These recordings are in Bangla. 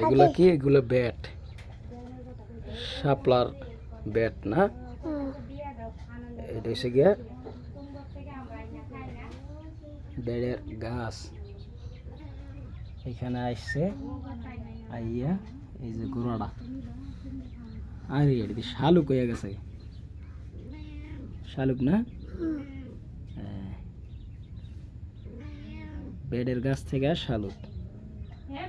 এগুলো কি? এগুলো ব্যাট শাপলার ব্যাট না? এটা হচ্ছে গিয়ে বেড়ের গাছ। এখানে আসছে আইয়া এই যে গোড়াটা। আর এটি শালুক হয়ে গেছে? শালুক না? হ্যাঁ। বেডের গাছ থেকে শালুক। হ্যাঁ,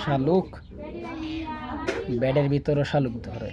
শালুক ব্যাডের ভিতরে শালুক ধরে।